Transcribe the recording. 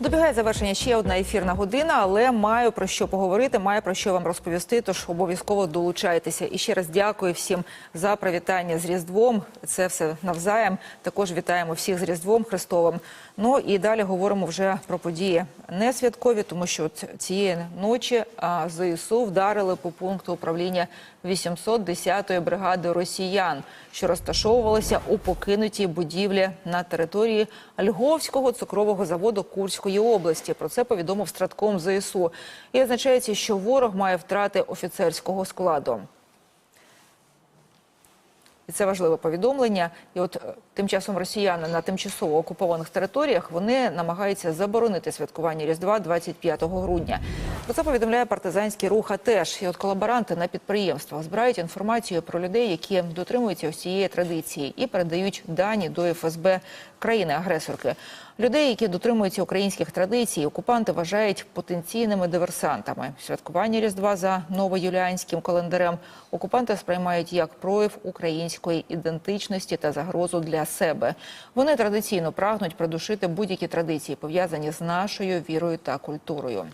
Добігає завершення ще одна ефірна година, але маю про що поговорити, маю про що вам розповісти. Тож обов'язково долучайтеся. І ще раз дякую всім за привітання з Різдвом. Це все навзаєм. Також вітаємо всіх з Різдвом Христовим. Ну і далі говоримо вже про події не святкові, тому що цієї ночі ЗСУ вдарили по пункту управління 810-ї бригади росіян, що розташовувалися у покинутій будівлі на території Льговського цукрового заводу Курської області. Про це повідомив стратком ЗСУ. І означається, що ворог має втрати офіцерського складу. І це важливе повідомлення. І от е, тим часом росіяни на тимчасово окупованих територіях вони намагаються заборонити святкування Різдва 25 грудня. Про це повідомляє партизанський рух АТЕШ. І от колаборанти на підприємствах збирають інформацію про людей, які дотримуються ось цієї традиції, і передають дані до ФСБ країни-агресорки. Людей, які дотримуються українських традицій, окупанти вважають потенційними диверсантами. Святкування Різдва за новоюліанським календарем окупанти сприймають як прояв української ідентичності та загрозу для себе. Вони традиційно прагнуть придушити будь-які традиції, пов'язані з нашою вірою та культурою.